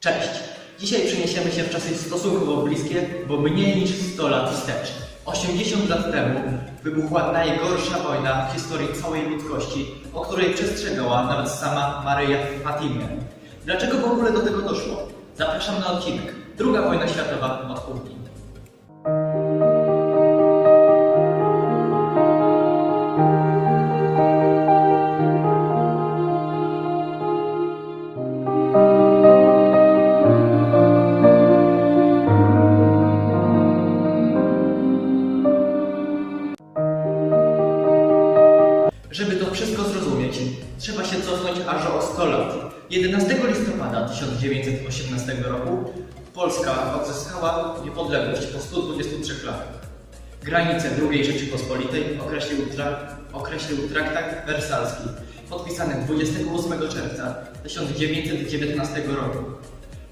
Cześć! Dzisiaj przeniesiemy się w czasy stosunkowo bliskie, bo mniej niż 100 lat wstecz. 80 lat temu wybuchła najgorsza wojna w historii całej ludzkości, o której przestrzegała nawet sama Maryja Fatimie. Dlaczego w ogóle do tego doszło? Zapraszam na odcinek. Druga wojna światowa od kuchni. To wszystko zrozumieć, trzeba się cofnąć aż o 100 lat. 11 listopada 1918 roku Polska odzyskała niepodległość po 123 latach. Granice II Rzeczypospolitej określił, tra określił traktat wersalski, podpisany 28 czerwca 1919 roku.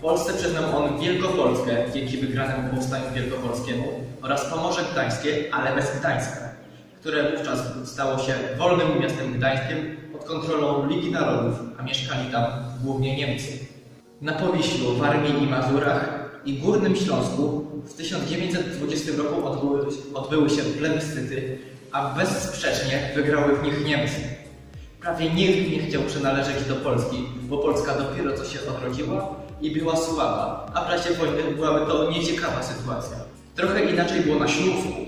Polsce przyznał on Wielkopolskę dzięki wygranemu powstaniu wielkopolskiemu oraz Pomorze Gdańskie, ale bez Gdańska, które wówczas stało się wolnym miastem Gdańskim pod kontrolą Ligi Narodów, a mieszkali tam głównie Niemcy. Na Powiślu, Warmii i Mazurach i Górnym Śląsku w 1920 roku odbyły, odbyły się plebiscyty, a bezsprzecznie wygrały w nich Niemcy. Prawie nikt nie chciał przynależeć do Polski, bo Polska dopiero co się odrodziła i była słaba, a w razie wojny byłaby to nieciekawa sytuacja. Trochę inaczej było na Śląsku,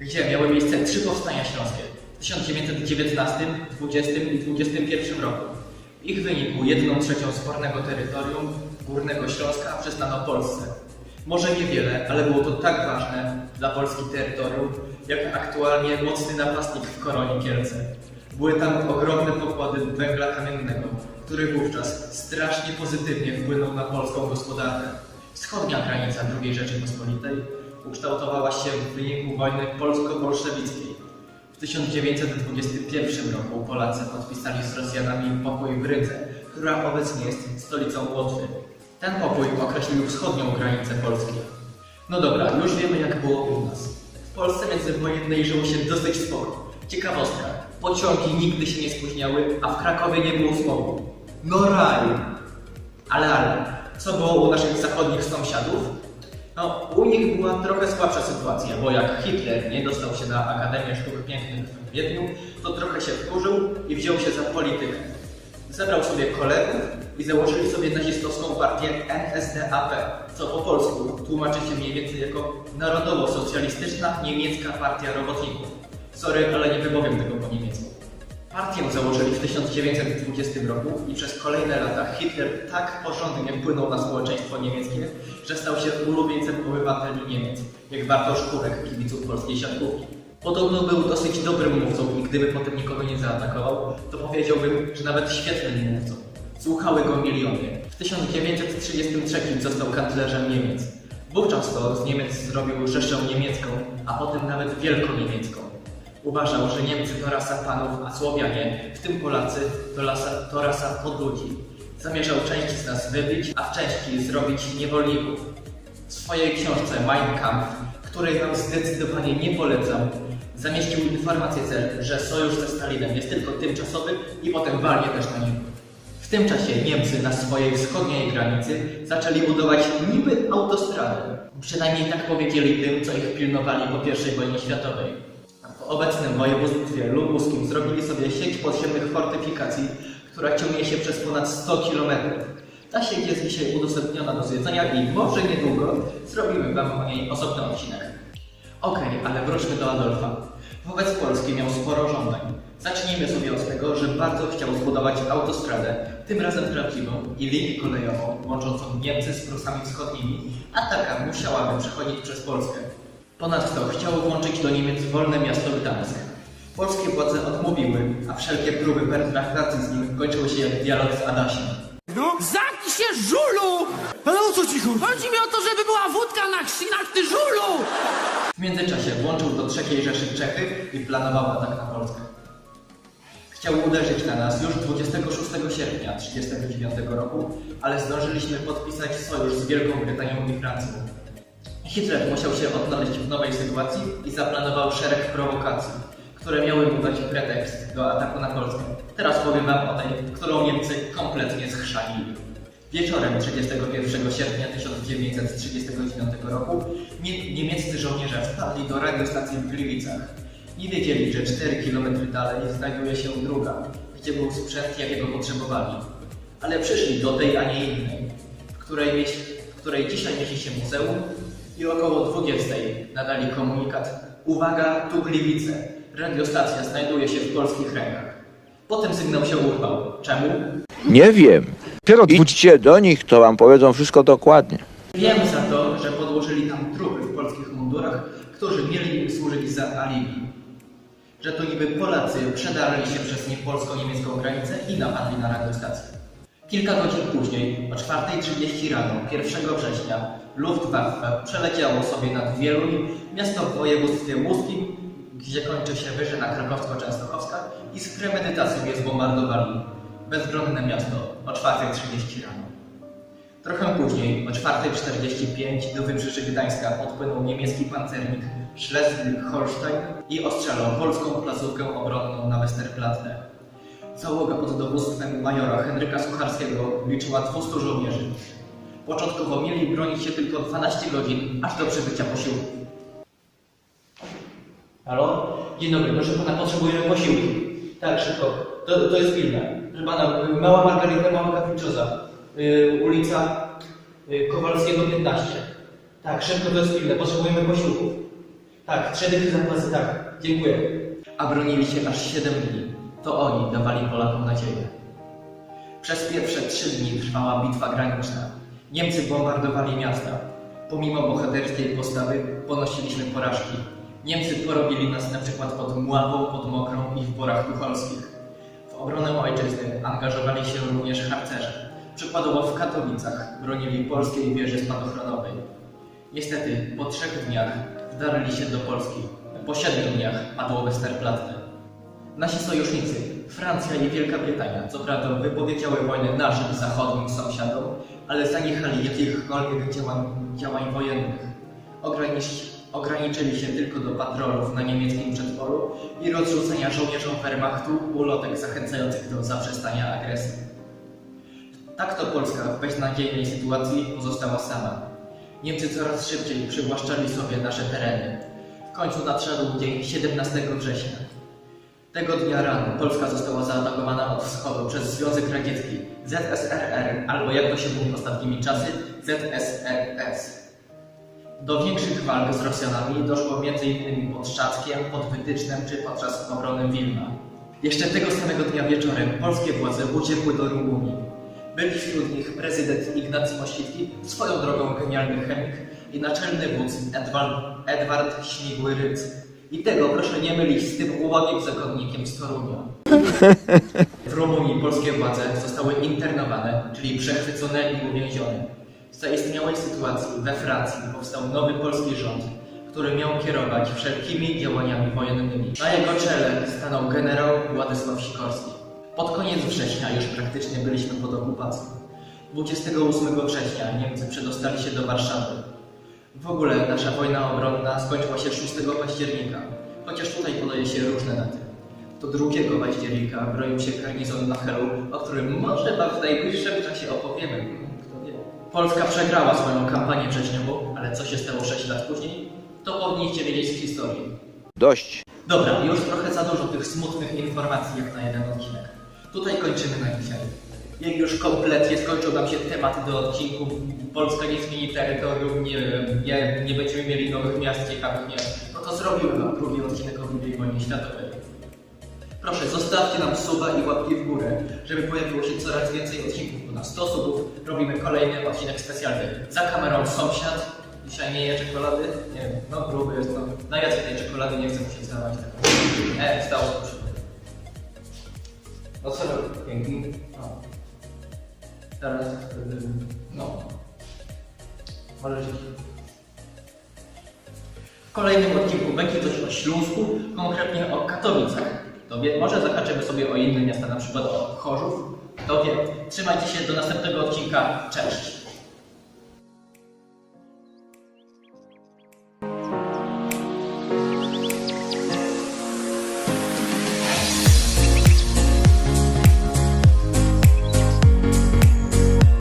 gdzie miały miejsce trzy powstania śląskie w 1919, 20 i 21 roku. W ich wyniku jedną trzecią spornego terytorium Górnego Śląska przyznano Polsce. Może niewiele, ale było to tak ważne dla Polski terytorium, jak aktualnie mocny napastnik w Koronie Kielce. Były tam ogromne pokłady węgla kamiennego, który wówczas strasznie pozytywnie wpłynął na polską gospodarkę. Wschodnia granica II Rzeczypospolitej ukształtowała się w wyniku wojny polsko-bolszewickiej. W 1921 roku Polacy podpisali z Rosjanami pokój w Rydze, która obecnie jest stolicą Łotwy. Ten pokój określił wschodnią granicę Polski. No dobra, już wiemy jak było u nas. W Polsce międzywojennej żyło się dosyć spoko. Ciekawostka, pociągi nigdy się nie spóźniały, a w Krakowie nie było smogu. No raj! Ale, ale, co było u naszych zachodnich sąsiadów? No, u nich była trochę słabsza sytuacja, bo jak Hitler nie dostał się na Akademię Sztuk Pięknych w Wiedniu, to trochę się wkurzył i wziął się za politykę. Zebrał sobie kolegów i założyli sobie nazistowską partię NSDAP, co po polsku tłumaczy się mniej więcej jako Narodowo-Socjalistyczna Niemiecka Partia Robotników. Sorry, ale nie wymowiem tego po niemiecku. Partię założyli w 1920 roku i przez kolejne lata Hitler tak porządnie wpłynął na społeczeństwo niemieckie, że stał się ulubieńcem obywateli Niemiec, jak Bartosz Kurek, kibiców polskiej siatkówki. Podobno był dosyć dobrym mówcą i gdyby potem nikogo nie zaatakował, to powiedziałbym, że nawet świetnym mówcą. Słuchały go miliony. W 1933 został kanclerzem Niemiec. Wówczas to z Niemiec zrobił Rzeszę Niemiecką, a potem nawet Wielkoniemiecką. Uważał, że Niemcy to rasa panów, a Słowianie, w tym Polacy, to rasa, to rasa podludzi. Zamierzał część z nas wybić, a w części zrobić niewolników. W swojej książce Mein Kampf, której wam zdecydowanie nie polecam, zamieścił informację, że sojusz ze Stalinem jest tylko tymczasowy i potem walnie też na nim. W tym czasie Niemcy na swojej wschodniej granicy zaczęli budować niby autostradę. Przynajmniej tak powiedzieli tym, co ich pilnowali po I wojnie światowej. Obecnym województwie lubuskim zrobili sobie sieć podziemnych fortyfikacji, która ciągnie się przez ponad 100 km. Ta sieć jest dzisiaj udostępniona do zwiedzania i może niedługo zrobimy Wam o niej osobny odcinek. Okej, ale wróćmy do Adolfa. Wobec Polski miał sporo żądań. Zacznijmy sobie od tego, że bardzo chciał zbudować autostradę, tym razem prawdziwą i linię kolejową łączącą Niemcy z Prusami Wschodnimi, a taka musiałaby przechodzić przez Polskę. Ponadto chciał włączyć do Niemiec wolne miasto Gdańsk. Polskie władze odmówiły, a wszelkie próby pertraktacji z nim kończyły się jak dialog z Adasiem. Zamknij się, żulu! Ale o co ci chodzi? Chodzi mi o to, żeby była wódka na chrzcinach, ty żulu! W międzyczasie włączył do III Rzeszy Czechy i planował atak na Polskę. Chciał uderzyć na nas już 26 sierpnia 1939 roku, ale zdążyliśmy podpisać sojusz z Wielką Brytanią i Francją. Hitler musiał się odnaleźć w nowej sytuacji i zaplanował szereg prowokacji, które miały mu dać pretekst do ataku na Polskę. Teraz powiem Wam o tej, którą Niemcy kompletnie schrzanili. Wieczorem 31 sierpnia 1939 roku nie- niemieccy żołnierze wpadli do radiostacji w Gliwicach. Nie wiedzieli, że 4 km dalej znajduje się druga, gdzie był sprzęt, jakiego potrzebowali. Ale przyszli do tej, a nie innej, w której, w której dzisiaj mieści się muzeum i około 20 nadali komunikat Uwaga, tu Gliwice. Radiostacja znajduje się w polskich rękach. Potem sygnał się urwał. Czemu? Nie wiem. Idźcie do nich, to wam powiedzą wszystko dokładnie. Wiem za to, że podłożyli tam trupy w polskich mundurach, którzy mieli im służyć za alibi. Że to niby Polacy przedarli się przez niepolsko-niemiecką granicę i napadli na radiostację. Kilka godzin później, o 4.30 rano, 1 września, Luftwaffe przeleciało sobie nad Wieluń, miasto w województwie łódzkim, gdzie kończy się Wyżyna Krakowsko-Częstochowska i z premedytacją je zbombardowali. Bezbronne miasto o 4.30 rano. Trochę później, o 4.45 do wybrzeży Gdańska podpłynął niemiecki pancernik Schleswig-Holstein i ostrzelał polską placówkę obronną na Westerplatte. Załoga pod dowództwem majora Henryka Sucharskiego liczyła 200 żołnierzy. Początkowo mieli bronić się tylko 12 godzin, aż do przybycia posiłku. Halo? Dzień dobry, proszę pana, potrzebujemy posiłki. Tak, szybko. To, to jest pilne. Proszę pana, mała margarita, mała kapriczoza. Y, ulica y, Kowalskiego 15. Tak, szybko to jest pilne. Potrzebujemy posiłków. Tak, trzy dychy zapasy, tak. Dziękuję. A bronili się aż 7 dni. To oni dawali Polakom nadzieję. Przez pierwsze trzy dni trwała bitwa graniczna. Niemcy bombardowali miasta. Pomimo bohaterskiej postawy ponosiliśmy porażki. Niemcy porobili nas na przykład pod Mławą, pod Mokrą i w Borach Tucholskich. W obronę ojczyzny angażowali się również harcerze. Przykładowo w Katowicach bronili polskiej wieży spadochronowej. Niestety, po trzech dniach wdarli się do Polski. Po siedmiu dniach padło Westerplatte. Nasi sojusznicy, Francja i Wielka Brytania, co prawda wypowiedziały wojnę naszym zachodnim sąsiadom, ale zaniechali jakichkolwiek działań, działań wojennych. Ogranic- ograniczyli się tylko do patrolów na niemieckim przedpolu i rozrzucenia żołnierzom Wehrmachtu ulotek zachęcających do zaprzestania agresji. Tak to Polska w beznadziejnej sytuacji pozostała sama. Niemcy coraz szybciej przywłaszczali sobie nasze tereny. W końcu nadszedł dzień 17 września. Tego dnia rano Polska została zaatakowana od wschodu przez Związek Radziecki, ZSRR, albo jak to się mówi ostatnimi czasy, ZSRS. Do większych walk z Rosjanami doszło m.in. pod Szczackiem, pod Wytycznem czy podczas obrony Wilna. Jeszcze tego samego dnia wieczorem polskie władze uciekły do Rumunii. Byli wśród nich prezydent Ignacy Mościcki, swoją drogą genialny chemik i naczelny wódz Edward, Edward Śmigły Rydz. I tego proszę nie mylić z tym ubogim zakonnikiem z Torunia. W Rumunii polskie władze zostały internowane, czyli przechwycone i uwięzione. W zaistniałej sytuacji we Francji powstał nowy polski rząd, który miał kierować wszelkimi działaniami wojennymi. Na jego czele stanął generał Władysław Sikorski. Pod koniec września już praktycznie byliśmy pod okupacją. 28 września Niemcy przedostali się do Warszawy. W ogóle nasza wojna obronna skończyła się 6 października, chociaż tutaj podaje się różne daty. To 2 października bronił się garnizon na Helu, o którym może Wam w najbliższym czasie opowiemy. Kto wie. Polska przegrała swoją kampanię wrześniową, ale co się stało 6 lat później? To powinniście wiedzieć z historii. Dość. Dobra, już trochę za dużo tych smutnych informacji jak na jeden odcinek. Tutaj kończymy na dzisiaj. Jak już kompletnie skończył nam się temat do odcinku, Polska nie zmieni terytorium, nie, nie, nie będziemy mieli nowych miast, ciekawych miast, no to zrobimy wam drugi odcinek o II wojnie światowej. Proszę, zostawcie nam suba i łapki w górę, żeby pojawiło się coraz więcej odcinków, bo na 100 subów robimy kolejny odcinek specjalny. Za kamerą sąsiad, dzisiaj nie je czekolady, nie wiem, no gruby jest to. Na jacy tej czekolady nie chcę mu się zdawać. E, stało tym. No co robię? Piękny. No. Teraz, no. Iść. W kolejnym odcinku będzie coś o Śląsku, konkretnie o Katowicach. To wie, może zahaczymy sobie o inne miasta, na przykład o Chorzów. Kto wie. Trzymajcie się do następnego odcinka. Cześć!